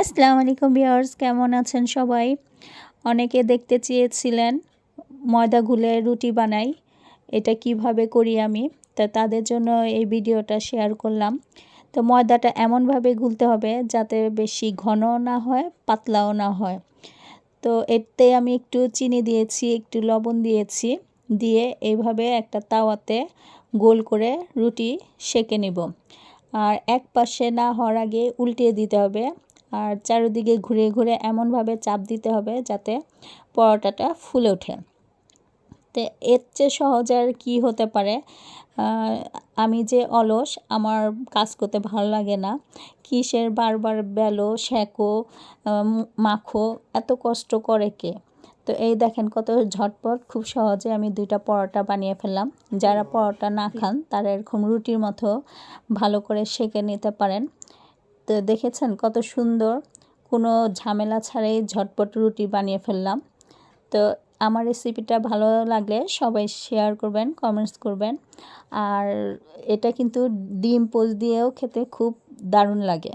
আসসালামু আলাইকুম ভিউয়ার্স, কেমন আছেন সবাই? অনেকে দেখতে চেয়েছিলেন ময়দা গুলে রুটি বানাই, এটা কীভাবে করি আমি? তা তাদের জন্য এই ভিডিওটা শেয়ার করলাম। তো ময়দাটা এমনভাবে গুলতে হবে যাতে বেশি ঘনও না হয়, পাতলাও না হয়। তো এতে আমি একটু চিনি দিয়েছি, একটু লবণ দিয়েছি, দিয়ে এইভাবে একটা তাওয়াতে গোল করে রুটি সেকে নেব। আর এক পাশে না হওয়ার আগে উল্টিয়ে দিতে হবে। আর চারিদিকে ঘুরে ঘুরে এমনভাবে চাপ দিতে হবে যাতে পরোটাটা ফুলে ওঠে। তো এর চেয়ে সহজ আর কী হতে পারে? আমি যে অলস, আমার কাজ করতে ভালো লাগে না। কিসের বারবার বেলো, শেঁকো মাখো, এত কষ্ট করে কে? তো এই দেখেন কত ঝটপট, খুব সহজে আমি দুইটা পরোটা বানিয়ে ফেললাম। যারা পরোটা না খান, তারা এরকম রুটির মতো ভালো করে সেঁকে নিতে পারেন। তো দেখেছেন কত সুন্দর? কোনো ঝামেলা ছাড়াই ঝটপট রুটি বানিয়ে ফেললাম। তো আমার রেসিপিটা ভালো লাগলে সবাই শেয়ার করবেন কমেন্টস করবেন। আর এটা কিন্তু ডিম পোজ দিয়েও খেতে খুব দারুণ লাগে।